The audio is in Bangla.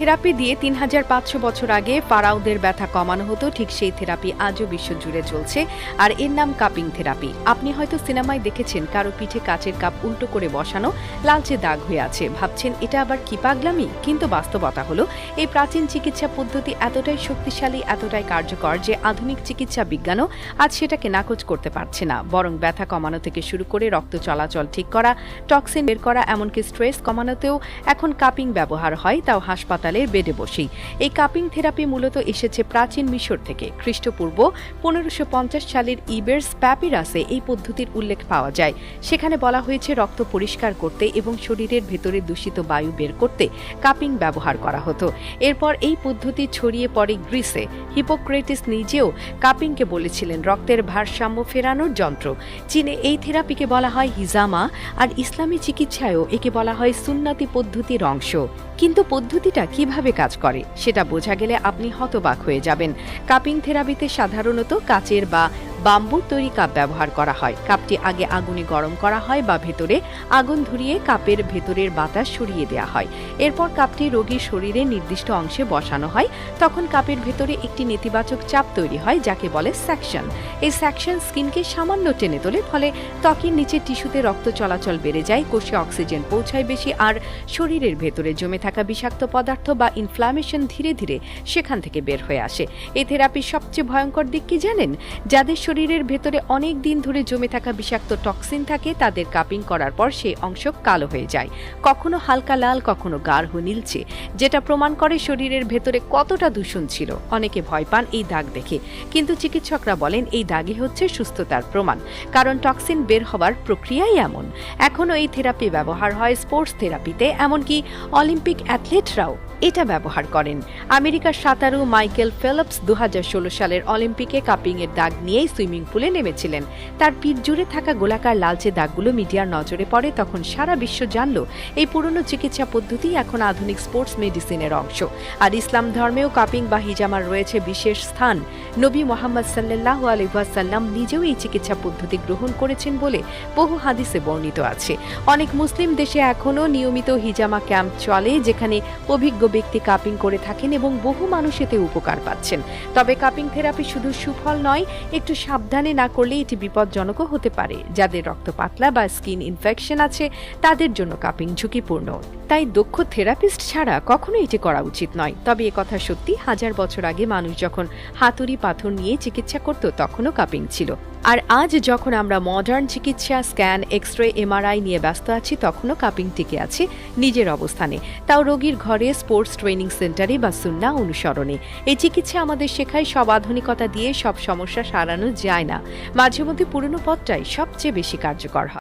থেরাপি দিয়ে তিন হাজার পাঁচশো বছর আগে ফারাওদের ব্যথা কমানো হতো, ঠিক সেই থেরাপি আজও বিশ্বজুড়ে চলছে। আর এর নাম কাপিং থেরাপি। আপনি হয়তো সিনেমায় দেখেছেন, কারও পিঠে কাচের কাপ উল্টো করে বসানো, লালচে দাগ হয়ে আছে। ভাবছেন, এটা আবার কি পাগলামি? কিন্তু বাস্তবতা হলো, এই প্রাচীন চিকিৎসা পদ্ধতি এতটাই শক্তিশালী, এতটাই কার্যকর যে আধুনিক চিকিৎসা বিজ্ঞানও আজ সেটাকে নাকচ করতে পারছে না। বরং ব্যথা কমানো থেকে শুরু করে রক্ত চলাচল ঠিক করা, টক্সিন বের করা, এমনকি স্ট্রেস কমানোতেও এখন কাপিং ব্যবহার হয়, তাও হাসপাতালের বেডে বসেই এই কাপিং থেরাপি মূলত এসেছে প্রাচীন মিশর থেকে। খ্রিস্টপূর্ব পনেরোশো পঞ্চাশ সালের ইবের্স প্যাপিরাসে এই পদ্ধতির উল্লেখ পাওয়া যায়। সেখানে বলা হয়েছে রক্ত পরিষ্কার করতে এবং শরীরের ভেতরে দূষিত বায়ু বের করতে কাপিং ব্যবহার করা হতো। এরপর এই পদ্ধতি ছড়িয়ে পড়ে গ্রিসে। হিপোক্রেটিস নিজেও কাপিংকে বলেছিলেন রক্তের ভারসাম্য ফেরানোর যন্ত্র। চীনে এই থেরাপিকে বলা হয় হিজামা আর ইসলামী চিকিৎসায়ও একে বলা হয় সুন্নাতি পদ্ধতির অংশ। কিন্তু পদ্ধতিটা কীভাবে কাজ করে, সেটা বোঝা গেলে আপনি হতবাক হয়ে যাবেন। কাপিং থেরাপিতে সাধারণত কাচের বা বাম্বুর তৈরি কাপ ব্যবহার করা হয়। কাপটি আগে আগুনে গরম করা হয় বা ভেতরে আগুন ধরিয়ে কাপের ভেতরের বাতাস সরিয়ে দেওয়া হয়। এরপর কাপটি রোগীর শরীরে নির্দিষ্ট অংশে বসানো হয়। তখন কাপের ভেতরে একটি নেতিবাচক চাপ তৈরি হয়, যাকে বলে স্যাকশন। এই স্যাকশন স্কিনকে সামান্য টেনে তোলে, ফলে ত্বকের নিচে টিস্যুতে রক্ত চলাচল বেড়ে যায়, কোষে অক্সিজেন পৌঁছায় বেশি, আর শরীরের ভেতরে জমে থাকা বিষাক্ত পদার্থ বা ইনফ্লামেশন ধীরে ধীরে সেখান থেকে বের হয়ে আসে। এই থেরাপির সবচেয়ে ভয়ঙ্কর দিক কি জানেন? যাদের শরীরের ভেতরে অনেক দিন ধরে জমে থাকা বিষাক্ত টক্সিন থাকে, তাদের কাপিং করার পর সেই অংশ কালো হয়ে যায়। কখনো হালকা লাল, কখনো গাঢ় নীলচে, যেটা প্রমাণ করে শরীরের ভেতরে কতটা দূষণ ছিল। অনেকে ভয় পান এই দাগ দেখে। কিন্তু চিকিৎসকরা বলেন এই দাগই হচ্ছে সুস্থতার প্রমাণ, কারণ টক্সিন বের হওয়ার প্রক্রিয়াই এমন। এখনও এই থেরাপি ব্যবহার হয় স্পোর্টস থেরাপিতে, এমনকি অলিম্পিক অ্যাথলেটরাও। এটা ব্যবহার করেন। আমেরিকার সাঁতারু মাইকেল ফেলপস দু হাজার ষোলো সালের অলিম্পিকে কাপিং এর দাগ নিয়েই সুইমিং পুলে নেমেছিলেন। তার পিঠ জুড়ে থাকা গোলাকার লালচে দাগগুলো মিডিয়ার নজরে পড়ে, তখন সারা বিশ্ব জানল, এই পুরনো চিকিৎসা পদ্ধতি এখন আধুনিক স্পোর্টস মেডিসিনের অংশ। আর ইসলাম ধর্মেও কাপিং বা হিজামার রয়েছে বিশেষ স্থান। নবী মোহাম্মদ সাল্লাহ আলহাসাল্লাম নিজেও এই চিকিৎসা পদ্ধতি গ্রহণ করেছেন বলে বহু হাদিসে বর্ণিত আছে। অনেক মুসলিম দেশে এখনও নিয়মিত হিজামা ক্যাম্প চলে, যেখানে অভিজ্ঞ ব্যক্তি কাপিং করে থাকেন এবং বহু মানুষ এতে উপকার পাচ্ছেন। তবে কাপিং থেরাপি শুধু সুফল নয়, একটু সাবধানে না করলে এটি বিপজ্জনকও হতে পারে। যাদের রক্ত পাতলা বা স্কিন ইনফেকশন আছে, তাদের জন্য কাপিং ঝুঁকিপূর্ণ। তাই দক্ষ থেরাপিস্ট ছাড়া কখনো এটি করা উচিত নয়। তবে কথা সত্যি, হাজার বছর আগে মানুষ যখন হাতুড়ি পাথর নিয়ে চিকিৎসা করত, তখনও কাপিং ছিল। আর আজ যখন আমরা মডার্ন চিকিৎসা স্ক্যান এক্স রে এমআরআই নিয়ে ব্যস্ত আছি, তখনও কাপিং টিকে আছে নিজের অবস্থানে। তাও রোগীর ঘরে স্পোর্টস ট্রেনিং সেন্টারে বা সুন্না অনুসরণে। এই চিকিৎসা আমাদের শেখায় সব আধুনিকতা দিয়ে সব সমস্যা সারানো যায় না। মাঝে মধ্যে পুরনো পথটাই সবচেয়ে বেশি কার্যকর হয়।